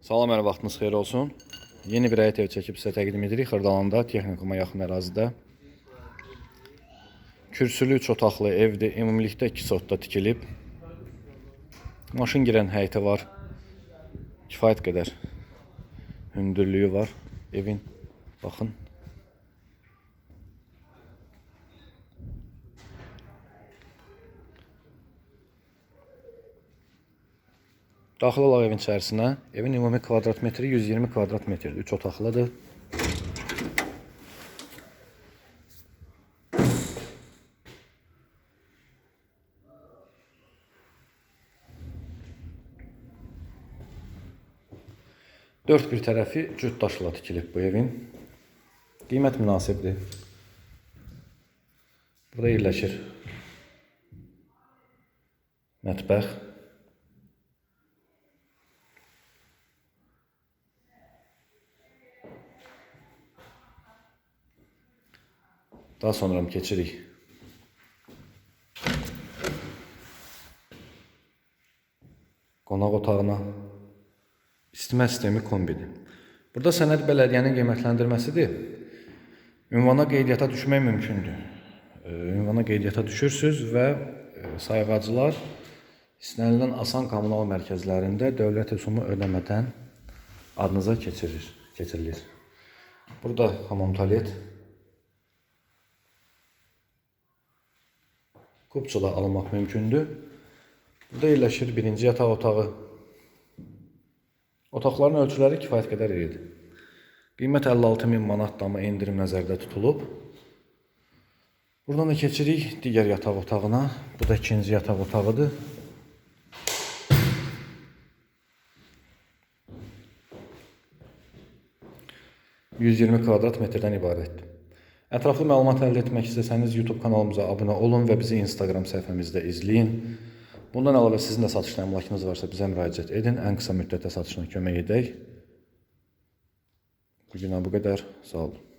Salam, hər vaxtınız xeyir olsun. Yeni bir həyət ev çəkib sizə təqdim edirik. Xırdalanda, texnikuma yaxın ərazidə. Kürsülü, üç otaqlı evdir. Ümumilikdə 2 sotda tikilib. Maşın girən həyəti var. Kifayət qədər hündürlüyü var evin. Baxın. Daxil olaq evin içərisinə. Evin ümumi kvadrat metri 120 kvadrat metrdir. 3 otaqlıdır. Dörd bir tərəfi cüt daşla tikilib bu evin. Qiymət münasibdir. Burada yerləşir mətbəx. Daha sonra mı keçirik? Qonaq otağına isitmə sistemi kombidir. Burada sənəd bələdiyyənin qiymətləndirməsidir. Ünvana qeydiyyata düşmək mümkündür. Ünvana qeydiyyata düşürsüz və e, sayğacılar istənilən asan kommunal mərkəzlərində dövlət rüsumu ödəmədən adınıza keçirir, keçirilir. Burada hamam tualet Kupçula alınmaq mümkündür. Burada yerləşir birinci yataq otağı. Otaqların ölçüləri kifayət qədər iridir. Qiymət 56 min manat damı endirim nəzərdə tutulub. Buradan da keçirik digər yataq otağına. Bu da ikinci yataq otağıdır. ...120 kvadrat metrdən ibarətdir. Ətraflı məlumat əldə etmək istəsəniz YouTube kanalımıza abunə olun və bizi Instagram səhifəmizdə izləyin. Bundan əlavə sizin də satışla əmlakınız varsa bizə müraciət edin. Ən qısa müddətdə satışına kömək edək. Bu günə bu qədər. Sağ olun.